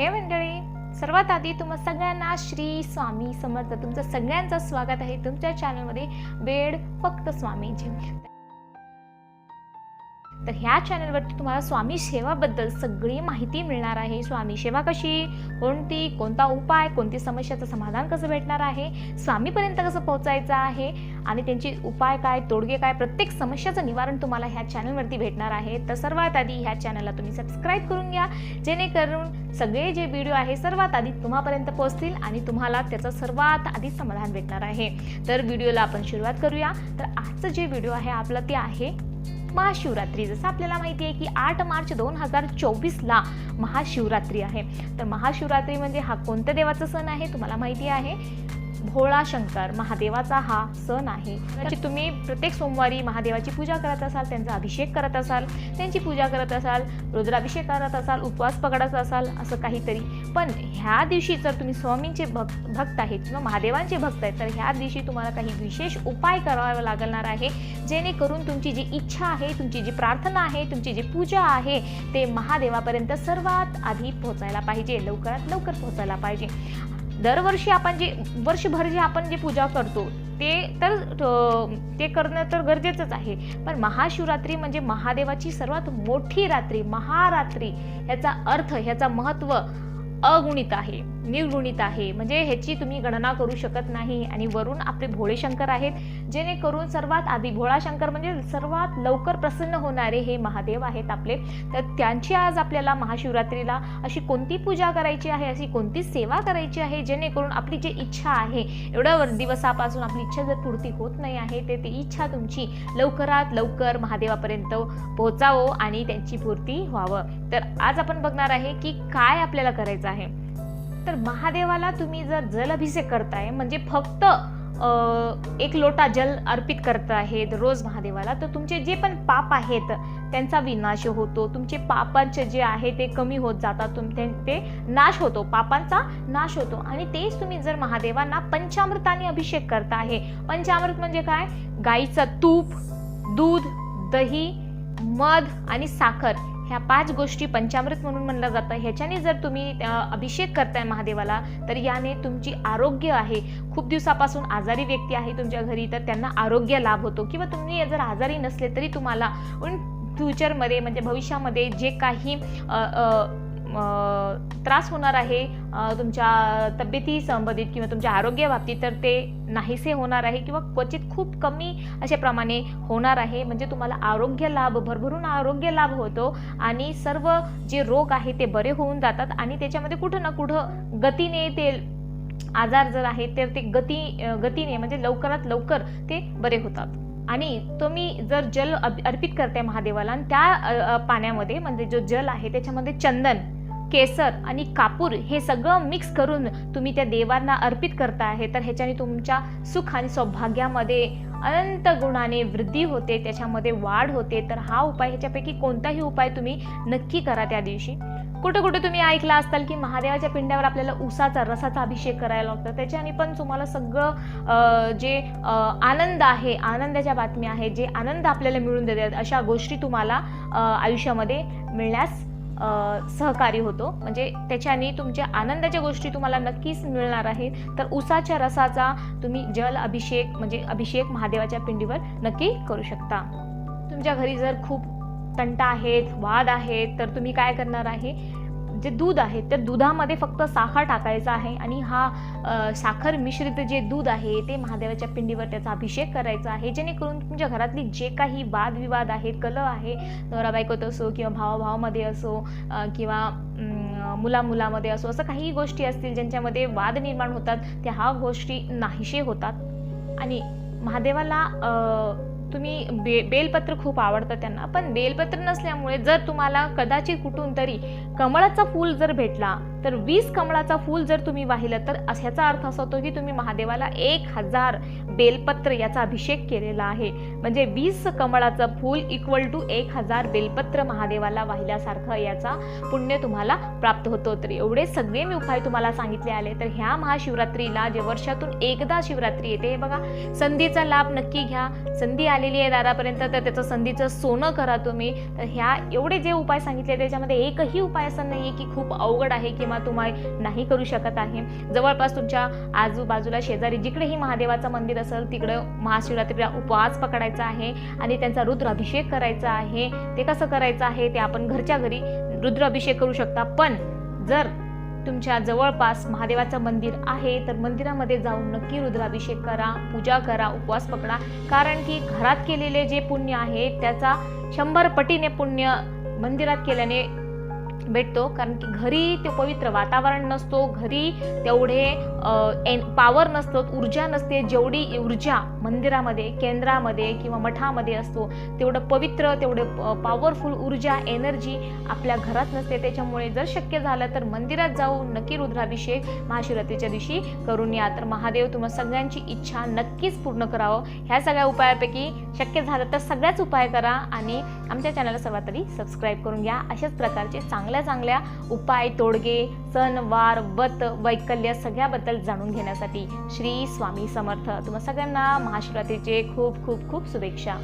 हे मंडळी सर्वात आधी तुम्हा सगळ्यांना श्री स्वामी समर्थ. तुमचं सगळ्यांचं स्वागत आहे. तुमच्या चॅनलमध्ये वेळ फक्त स्वामींची. तर ह्या चॅनलवरती तुम्हाला स्वामी सेवाबद्दल सगळी माहिती मिळणार आहे. स्वामी सेवा कशी? कोणती? कोणता उपाय? कोणती समस्याचं समाधान कसं भेटणार आहे? स्वामीपर्यंत कसं पोहोचायचं आहे? आणि त्यांचे उपाय काय तोडगे काय प्रत्येक समस्याचं निवारण तुम्हाला ह्या चॅनलवरती भेटणार आहे. तर सर्वात आधी ह्या चॅनलला तुम्ही सबस्क्राईब करून घ्या. जेणेकरून सगळे जे व्हिडिओ आहे सर्वात आधी तुम्हापर्यंत पोहोचतील आणि तुम्हाला त्याचं सर्वात आधी समाधान भेटणार आहे. तर व्हिडिओला आपण सुरुवात करूया. तर आजचं जे व्हिडिओ आहे आपलं ते आहे महाशिवरात्री. जसं आपल्याला माहिती आहे की आठ मार्च दोन हजार चोवीसला महाशिवरात्री आहे. तर महाशिवरात्री म्हणजे हा कोणत्या देवाचा सण आहे? तुम्हाला माहिती आहे. भोळा शंकर महादेवाचा हा सण आहे. त्याची तुम्ही प्रत्येक सोमवारी महादेवाची पूजा करत असाल त्यांचा अभिषेक करत असाल त्यांची पूजा करत असाल रुद्राभिषेक करत असाल उपवास पकडत असाल असं काहीतरी. पण ह्या दिवशी जर तुम्ही स्वामींचे भक्त भक्त आहेत किंवा महादेवांचे भक्त आहेत तर ह्या दिवशी तुम्हाला काही विशेष उपाय करावा लागणार आहे जेणेकरून तुमची जी इच्छा आहे तुमची जी प्रार्थना आहे तुमची जी पूजा आहे ते महादेवापर्यंत सर्वात आधी पोहोचायला पाहिजे लवकरात लवकर पोहोचायला पाहिजे. दरवर्षी आपण जे वर्षभर जे आपण जे पूजा करतो ते तर ते करणं तर गरजेचंच आहे. पण महाशिवरात्री म्हणजे महादेवाची सर्वात मोठी रात्री महारात्री ह्याचा अर्थ ह्याचा महत्त्व अगुणित आहे. निर्गुणित आहे. म्हणजे ह्याची तुम्ही गणना करू शकत नाही. आणि वरून आपले भोळेशंकर आहेत जेणेकरून सर्वात आधी भोळाशंकर म्हणजे सर्वात लवकर प्रसन्न होणारे हे महादेव आहेत आपले. तर त्यांची आज आपल्याला महाशिवरात्रीला अशी कोणती पूजा करायची आहे अशी कोणती सेवा करायची आहे जेणेकरून आपली जी इच्छा आहे एवढ्या दिवसापासून आपली इच्छा जर पूर्ती होत नाही आहे ते ती इच्छा तुमची लवकरात लवकर महादेवापर्यंत पोहोचावं आणि त्यांची पूर्ती व्हावं. तर आज आपण बघणार आहे की काय आपल्याला करायचं आहे. तर महादेवाला तुम्ही जर जल अभिषेक करताय म्हणजे फक्त एक लोटा जल अर्पित करत आहेत रोज महादेवाला तर तुमचे जे पण पाप आहेत त्यांचा विनाश होतो. तुमचे पापांचे जे आहे ते कमी होत जातात. तुम ते ते नाश होतो. पापांचा नाश होतो. आणि तेच तुम्ही जर महादेवांना पंचामृताने अभिषेक करता आहे. पंचामृत म्हणजे काय? गाईचं तूप दूध दही मध आणि साखर. ह्या पाच गोष्टी पंचामृत म्हणून म्हणलं जातं. ह्याच्याने जर तुम्ही अभिषेक करताय महादेवाला तर याने तुमची आरोग्य आहे. खूप दिवसापासून आजारी व्यक्ती आहे तुमच्या घरी तर त्यांना आरोग्य लाभ होतो. किंवा तुम्ही जर आजारी नसले तरी तुम्हाला फ्युचरमध्ये म्हणजे भविष्यामध्ये जे काही त्रास होणार आहे तुमच्या तब्येती संबंधित किंवा तुमच्या आरोग्याबाबतीत तर ते नाहीसे होणार आहे किंवा क्वचित खूप कमी अशाप्रमाणे होणार आहे. म्हणजे तुम्हाला आरोग्य लाभ भरभरून आरोग्य लाभ होतो आणि सर्व जे रोग आहे ते बरे होऊन जातात आणि त्याच्यामध्ये कुठं ना कुठं गतीने ते आजार जर आहे तर ते गती गतीने म्हणजे लवकरात लवकर ते बरे होतात. आणि तुम्ही जर जल अर्पित करताय महादेवाला आणि त्या पाण्यामध्ये म्हणजे जो जल आहे त्याच्यामध्ये चंदन केसर आणि कापूर हे सगळं मिक्स करून तुम्ही त्या देवांना अर्पित करता आहे. तर ह्याच्याने तुमच्या सुख आणि सौभाग्यामध्ये अनंत गुणाने वृद्धी होते त्याच्यामध्ये वाढ होते. तर हा उपाय ह्याच्यापैकी कोणताही उपाय तुम्ही नक्की करा त्या दिवशी. कुठं कुठं तुम्ही ऐकला असताल की महादेवाच्या पिंड्यावर आपल्याला उसाचा रसाचा अभिषेक करायला लागतो. त्याच्याने पण तुम्हाला सगळं जे आनंद आहे आनंदाच्या बातम्या आहे जे आनंद आपल्याला मिळून देतात अशा गोष्टी तुम्हाला आयुष्यामध्ये मिळण्यास सहकारी होतो. म्हणजे त्याच्याने तुमच्या आनंदाच्या गोष्टी तुम्हाला नक्कीच मिळणार आहेत. तर उसाच्या रसाचा तुम्ही जल अभिषेक म्हणजे अभिषेक महादेवाच्या पिंडीवर नक्की करू शकता. तुमच्या घरी जर खूप तंटा आहेत वाद आहेत तर तुम्ही काय करणार आहे? जे दूध आहे त्या दुधामध्ये फक्त साखर टाकायचा आहे आणि हा साखर मिश्रित जे दूध आहे ते महादेवाच्या पिंडीवर त्याचा अभिषेक करायचा आहे. जेणेकरून तुमच्या घरातली जे काही वादविवाद आहेत कलह आहे नवरा बायकोत असो किंवा भावाभावामध्ये असो किंवा मुलामुलामध्ये मुला मुलामध्ये असो असं काही गोष्टी असतील ज्यांच्यामध्ये वाद निर्माण होतात त्या हा गोष्टी नाहीशे होतात. आणि महादेवाला तुम्ही बे बेलपत्र खूप आवडतं त्यांना. पण बेलपत्र नसल्यामुळे जर तुम्हाला कदाचित कुठून तरी कमळाचा फूल जर भेटला तर वीस कमळाचा फूल जर तुम्ही वाहिलं तर अस- ह्याचा अर्थ असा होतो की तुम्ही महादेवाला एक हजार बेलपत्र याचा अभिषेक केलेला आहे. म्हणजे वीस कमळाचं फूल इक्वल टू एक हजार बेलपत्र महादेवाला वाहिल्यासारखं याचा पुण्य तुम्हाला प्राप्त होतो. तर एवढे सगळे मी उपाय तुम्हाला सांगितले आले. तर ह्या महाशिवरात्रीला जे वर्षातून एकदा शिवरात्री येते हे बघा संधीचा लाभ नक्की घ्या. संधी आलेली आहे दारापर्यंत तर त्याचं संधीचं सोनं करा तुम्ही. तर ह्या एवढे जे उपाय सांगितले त्याच्यामध्ये एकही उपाय असं नाही आहे की खूप अवघड आहे की किंवा तुम्ही नाही करू शकत आहे. जवळपास तुमच्या आजूबाजूला शेजारी जिकडेही महादेवाचं मंदिर असेल तिकडं महाशिवरात्रीला उपवास पकडायचा आहे आणि त्यांचा रुद्राभिषेक करायचा आहे. ते कसं करायचं आहे ते आपण घरच्या घरी रुद्राभिषेक करू शकता. पण जर तुमच्या जवळपास महादेवाचं मंदिर आहे तर मंदिरामध्ये जाऊन नक्की रुद्राभिषेक करा पूजा करा उपवास पकडा. कारण की घरात केलेले जे पुण्य आहे त्याचा शंभर पटीने पुण्य मंदिरात केल्याने भेटतो. कारण की घरी ते पवित्र वातावरण नसतो. घरी तेवढे एन पॉवर नसतं ऊर्जा नसते जेवढी ऊर्जा मंदिरामध्ये केंद्रामध्ये किंवा मठामध्ये असतो तेवढं पवित्र तेवढे पॉवरफुल ऊर्जा एनर्जी आपल्या घरात नसते. त्याच्यामुळे जर शक्य झालं तर मंदिरात जाऊन नक्की रुद्राभिषेक महाशिवरात्रीच्या दिवशी करून या. तर महादेव तुम्हाला सगळ्यांची इच्छा नक्कीच पूर्ण करावं. ह्या सगळ्या उपायापैकी शक्य झालं तर सगळ्याच उपाय करा आणि आमच्या चॅनलला सर्वात आधी सबस्क्राईब करून घ्या. अशाच प्रकारचे चांगल्या चांगल्या उपाय तोडगे सण वार व्रत वैकल्य सगळ्याबद्दल जाणून घेण्यासाठी श्री स्वामी समर्थ. तुम्हा सगळ्यांना महाशिवरात्रीचे खूप खूप खूप शुभेच्छा.